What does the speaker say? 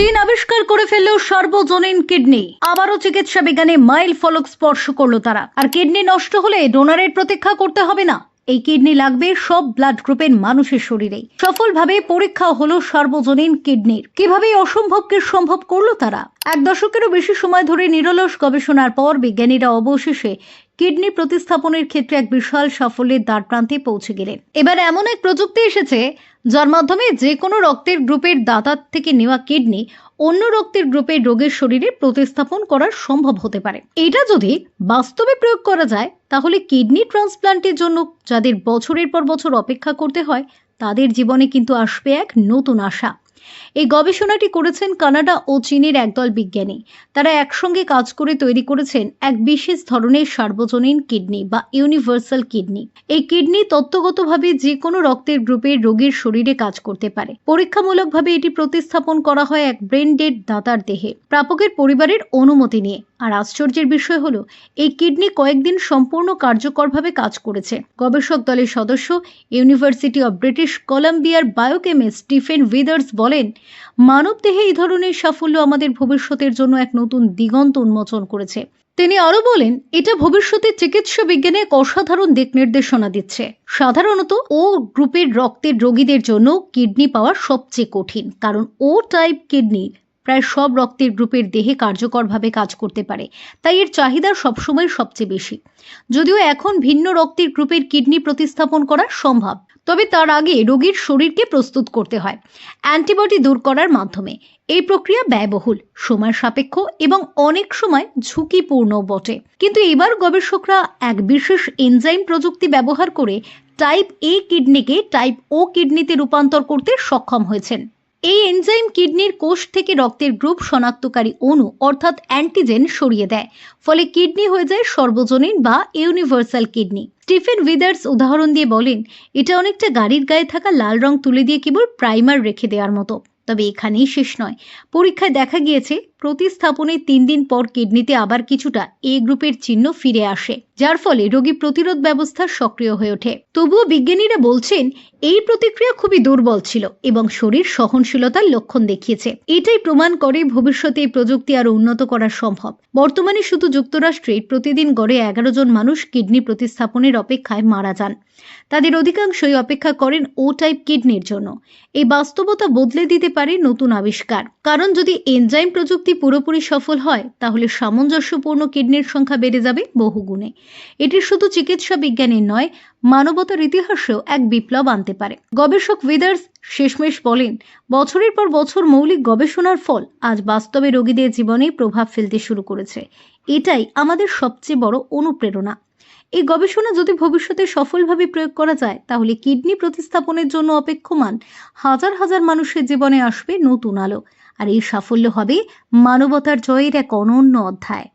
চীন আবিষ্কার করে ফেললেও সর্বজনীন কিডনি। আবারও চিকিৎসা বিজ্ঞানে মাইল ফলক স্পর্শ করল তারা। আর কিডনি নষ্ট হলে ডোনারের প্রতীক্ষা করতে হবে না। এই কিডনি লাগবে সব ব্লাড গ্রুপের মানুষের শরীরেই। সফলভাবে পরীক্ষা হলো সর্বজনীন কিডনির। কীভাবে অসম্ভবকে সম্ভব করল তারা? এক দশকেরও বেশি সময় ধরে নিরলস গবেষণার পর বিজ্ঞানীরা অবশেষে কিডনি প্রতিস্থাপনের ক্ষেত্রে এক বিশাল সাফল্যের দ্বার প্রান্তে পৌঁছে গেলেন। এবার এমন এক প্রযুক্তি এসেছে, যার মাধ্যমে যে কোনো রক্তের গ্রুপের দাতার থেকে নেওয়া কিডনি অন্য রক্তের গ্রুপের রোগের শরীরে প্রতিস্থাপন করা সম্ভব হতে পারে। এটা যদি বাস্তবে প্রয়োগ করা যায়, তাহলে কিডনি ট্রান্সপ্লান্টের জন্য যাদের বছরের পর বছর অপেক্ষা করতে হয়, তাদের জীবনে কিন্তু আসবে এক নতুন আশা। এই গবেষণাটি করেছেন কানাডা ও চীনের একদল বিজ্ঞানী। তারা একসঙ্গে কাজ করে তৈরি করেছেন এক বিশেষ ধরনের সার্বজনীন কিডনি বা ইউনিভার্সাল কিডনি। এই কিডনি তত্ত্বগতভাবে যে কোনো রক্তের গ্রুপের রোগীর শরীরে কাজ করতে পারে। পরীক্ষামূলকভাবে এটি প্রতিস্থাপন করা হয় এক ব্রেন ডেড দাতার দেহে। প্রাপকের পরিবারের অনুমতি নিয়ে। আর আশ্চর্যের বিষয় হলো, এই কিডনি কয়েকদিন সম্পূর্ণ কার্যকরভাবে কাজ করেছে। গবেষক দলের সদস্য ইউনিভার্সিটি অব ব্রিটিশ কলাম্বিয়ার বায়োকেমিস্ট স্টিফেন উইদার্স বলেন মানবদেহে এই ধরনের সাফল্য আমাদের ভবিষ্যতের জন্য এক নতুন দিগন্ত উন্মোচন করেছে। তিনি আরও বলেন, এটা ভবিষ্যতে চিকিৎসা বিজ্ঞানে এক অসাধারণ দিক নির্দেশনা দিচ্ছে। সাধারণত ও গ্রুপের রক্তের রোগীদের জন্য কিডনি পাওয়া সবচেয়ে কঠিন, কারণ ও টাইপ কিডনি প্রায় সব রক্তের গ্রুপের দেহে কার্যকরভাবে কাজ করতে পারে। তাই এর চাহিদা সবসময় সবচেয়ে বেশি। যদিও এখন ভিন্ন রক্তের গ্রুপের কিডনি প্রতিস্থাপন করা সম্ভব, তবে তার আগে রোগীর শরীরকে প্রস্তুত করতে হয় অ্যান্টিবডি দূর করার মাধ্যমে। এই প্রক্রিয়া ব্যয়বহুল, সময় সাপেক্ষ এবং অনেক সময় ঝুঁকিপূর্ণ বটে। কিন্তু এবার গবেষকরা এক বিশেষ এনজাইম প্রযুক্তি ব্যবহার করে টাইপ এ কিডনিকে টাইপ ও কিডনিতে রূপান্তর করতে সক্ষম হয়েছেন। এই এনজাইম কিডনির কোষ থেকে রক্তের গ্রুপ শনাক্তকারী অণু, অর্থাৎ অ্যান্টিজেন সরিয়ে দেয়। ফলে কিডনি হয়ে যায় সর্বজনীন বা ইউনিভার্সাল কিডনি স্টিফেন উইদার্স উদাহরণ দিয়ে বলেন, এটা অনেকটা গাড়ির গায়ে থাকা লাল রং তুলে দিয়ে কেবল প্রাইমার রেখে দেওয়ার মতো। তবে এখানেই শেষ নয়। পরীক্ষায় দেখা গিয়েছে প্রতিস্থাপনের তিন দিন পর কিডনিতে আবার কিছুটা এ গ্রুপের চিহ্ন ফিরে আসে, যার ফলে রোগী প্রতিরোধ ব্যবস্থা সক্রিয় হয়ে ওঠে। তবুও বিজ্ঞানীরা বলছেন, এই প্রতিক্রিয়া খুবই দুর্বল ছিল এবং শরীর সহনশীলতার লক্ষণ দেখিয়েছে। এটাই প্রমাণ করে ভবিষ্যতে এই প্রযুক্তি আরও উন্নত করা সম্ভব। বর্তমানে শুধু যুক্তরাষ্ট্রে প্রতিদিন গড়ে এগারো জন মানুষ কিডনি প্রতিস্থাপনের অপেক্ষায় মারা যান। তাদের অধিকাংশই অপেক্ষা করেন ও টাইপ কিডনির জন্য। এই বাস্তবতা বদলে দিতে পারে নতুন আবিষ্কার। কারণ যদি এনজাইম প্রযুক্তি পুরোপুরি সফল হয়, তাহলে সামঞ্জস্যপূর্ণ কিডনির সংখ্যা বেড়ে যাবে বহুগুণে। এটি শুধু চিকিৎসা বিজ্ঞানের নয়, মানবতার ইতিহাসেও এক বিপ্লব আনতে পারে। গবেষক উইদার্স শেষমেশ বলেন, বছরের পর বছর মৌলিক গবেষণার ফল আজ বাস্তবে রোগীদের জীবনে প্রভাব ফেলতে শুরু করেছে। এটাই আমাদের সবচেয়ে বড় অনুপ্রেরণা। এই গবেষণা যদি ভবিষ্যতে সফলভাবে প্রয়োগ করা যায়, তাহলে কিডনি প্রতিস্থাপনের জন্য অপেক্ষমান হাজার হাজার মানুষের জীবনে আসবে নতুন আলো। আর এই সাফল্য হবে মানবতার জয়ের এক অনন্য অধ্যায়।